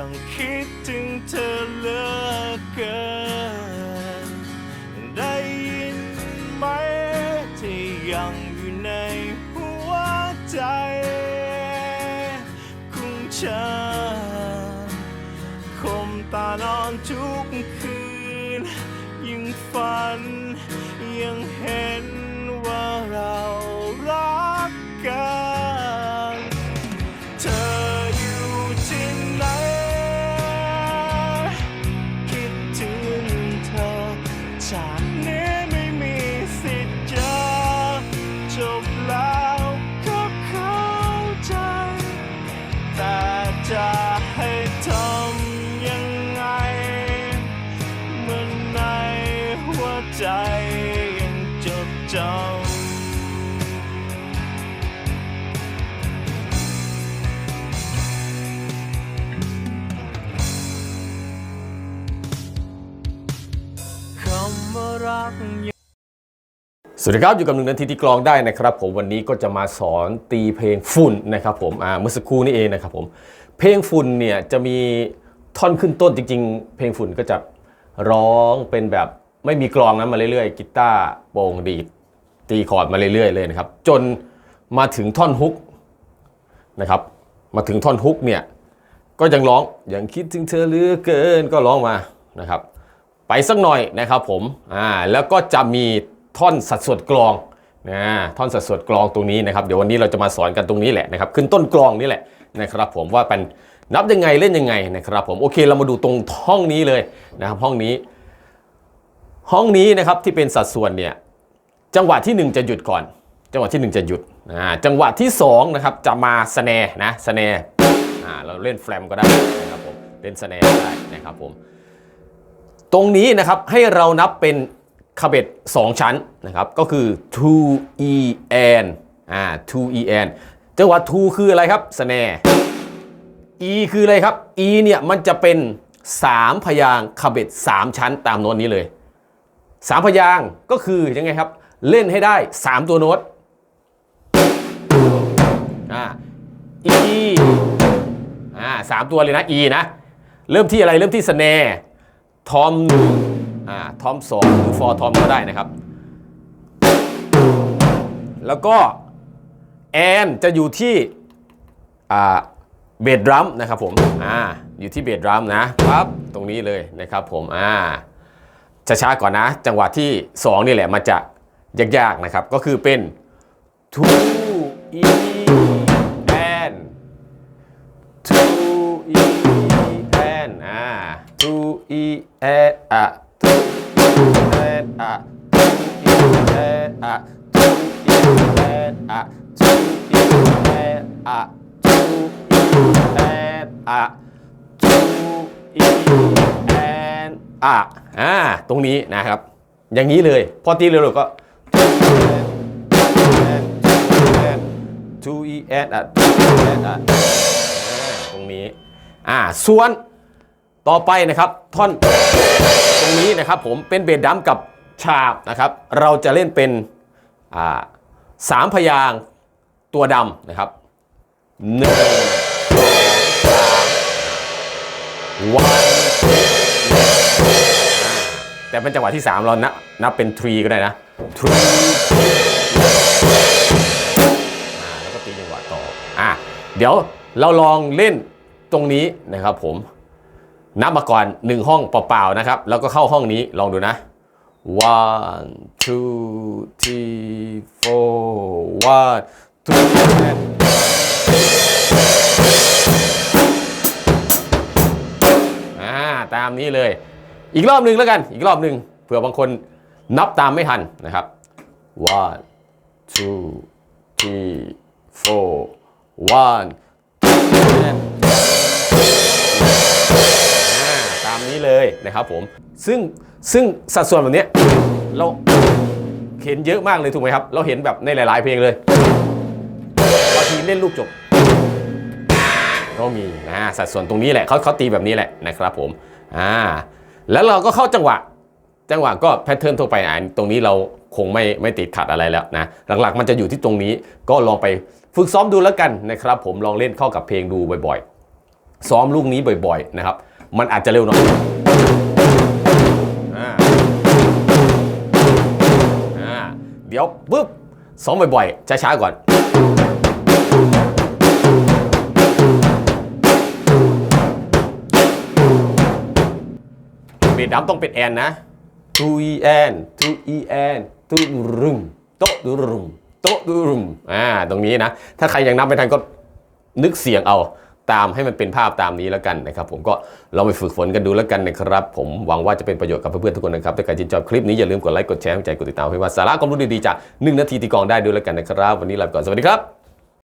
ยังคิดถึงเธอเหลือเกิน ได้ยินไหมที่ยังอยู่ในหัวใจของฉันคมตานอนทุกคืนยิ่งฝันยังเห็น จดจำคำว่ารักสวัสดีครับ อยู่กับหนึ่งนาทีที่กลองได้นะครับ ผมวันนี้ก็จะมาสอนตีเพลงฝุ่นนะครับผมอ่าเมื่อสักครู่นี้เองนะครับผมเพลงฝุ่นเนี่ยจะมีท่อนขึ้นต้นจริง ๆ เพลงฝุ่นก็จะร้องเป็นแบบไม่มีกลองนั้นมาเรื่อยๆกีตาร์โปร่งดีด ตีคอร์ดมาเรื่อยๆเลยนะครับ จนมาถึงท่อนฮุกนะครับ มาถึงท่อนฮุกเนี่ยก็ยังร้องยังคิดถึงเธอเหลือเกินก็ร้องมานะครับ ไปสักหน่อยนะครับผมอ่าแล้วก็จะมีท่อนสัดส่วนกลองนะท่อนสัดส่วนกลองตรงนี้นะครับ เดี๋ยววันนี้เราจะมาสอนกันตรงนี้แหละนะครับ ขึ้นต้นกลองนี่แหละนะครับผมว่าเป็นนับยังไงเล่นยังไงนะครับผมโอเคเรามาดูตรงห้องนี้เลยนะครับห้องนี้ ห้องนี้นะครับที่เป็นสัดส่วนเนี่ย จังหวะที่ 1 จะหยุดก่อน จังหวะที่ 1 จะหยุดจังหวะที่2นะครับจะมาสแนนะสแนเราเล่นแฟลมก็ได้นะครับผมเล่นสแนก็ได้นะครับผมตรงนี้นะครับให้เรานับเป็นคาเบ็ด2 ชั้นนะครับก็คือ2 e n อ่า2 e n จังหวะ2คืออะไรครับ snare คืออะไรครับ e เนี่ยมันจะเป็น 3 พยางคาเบ็ด3 ชั้นตามโน้ตนี้เลย 3 พยางก็คือยังไงครับ เล่นให้ได้ 3 ตัวโน้ตอ่า e อ่าสามตัวเลยนะ e นะ เริ่มที่อะไรเริ่มที่ snare ทอมหนึ่งอ่าทอมสองหรือฟอร์ทอมก็ได้นะครับ แล้วก็แอนจะอยู่ที่อ่าเบสดรัมนะครับผมอ่าอยู่ที่เบสดรัมนะปั๊บตรงนี้เลยนะครับผมอ่าช้าๆก่อนนะ จังหวะที่ 2 นี่แหละมันจะ ยากๆนะครับ ก็คือเป็น two e n two e n อ่า two e n อะ two e n อะ two e n อะ two e n อะ two e n อะ two e n อะ two e n อะอ่าตรงนี้นะครับ อย่างนี้เลย พอตีเร็วๆก็ two e n อะ ตรงนี้ อ่า ส่วนต่อไปนะครับ ท่อน ตรงนี้นะครับผมเป็นเบสดัมกับฉาบนะครับ เราจะเล่นเป็น อ่าสามพยางตัวดำนะครับหนึ่งสองสามวัน แต่เป็นจังหวะที่ 3 เรานับนับเป็น three ก็ได้นะ three อ่าแล้วก็ตีจังหวะต่ออะเดี๋ยวเราลองเล่นตรงนี้นะครับผมนับมาก่อน 1 ห้องเปล่าๆนะครับ แล้วก็เข้าห้องนี้ลองดูนะ one two three four one two อ่าตามนี้เลย อีกรอบหนึ่งแล้วกัน อีกรอบหนึ่งเผื่อบางคนนับตามไม่ทันนะครับ one two three four one ตามนี้เลยนะครับผม ซึ่งซึ่งสัดส่วนแบบนี้เราเห็นเยอะมากเลยถูกไหมครับ เราเห็นแบบในหลาย ๆ เพลงเลยบางทีเล่นลูกจบก็มีนะสัดส่วนตรงนี้แหละเขาเขาตีแบบนี้แหละนะครับผมอ่า แล้วเราก็เข้าจังหวะ จังหวะก็แพทเทิร์นทั่วไปอ่าตรงนี้เราคงไม่ไม่ติดขัดอะไรแล้วนะ หลักๆ มันจะอยู่ที่ตรงนี้ก็ลองไปฝึกซ้อมดูแล้วกันนะครับผมลองเล่นเข้ากับเพลงดูบ่อยๆ ซ้อมลูกนี้บ่อยๆนะครับมันอาจจะเร็วหน่อยเดี๋ยวปุ๊บซ้อมบ่อยๆช้าๆก่อน เบสดัมต้องเป็นแอนนะทูอีแอนทูอีแอนทูรุมโตะดูรุมโตะดูรุมอ่าตรงนี้นะ ถ้าใครยังนับไม่ทันก็นึกเสียงเอาตามให้มันเป็นภาพตามนี้แล้วกันนะครับ ผมก็ลองไปฝึกฝนกันดูแล้วกันนะครับ ผมหวังว่าจะเป็นประโยชน์กับเพื่อนๆทุกคนนะครับถ้าใครชื่นชอบคลิปนี้อย่าลืมกดไลค์กดแชร์กดใจกดติดตามให้ว่าสาระความรู้ดีๆจากหนึ่งนาทีตีกลองได้ด้วยแล้วกันนะครับ วันนี้ลาไปก่อนสวัสดีครับ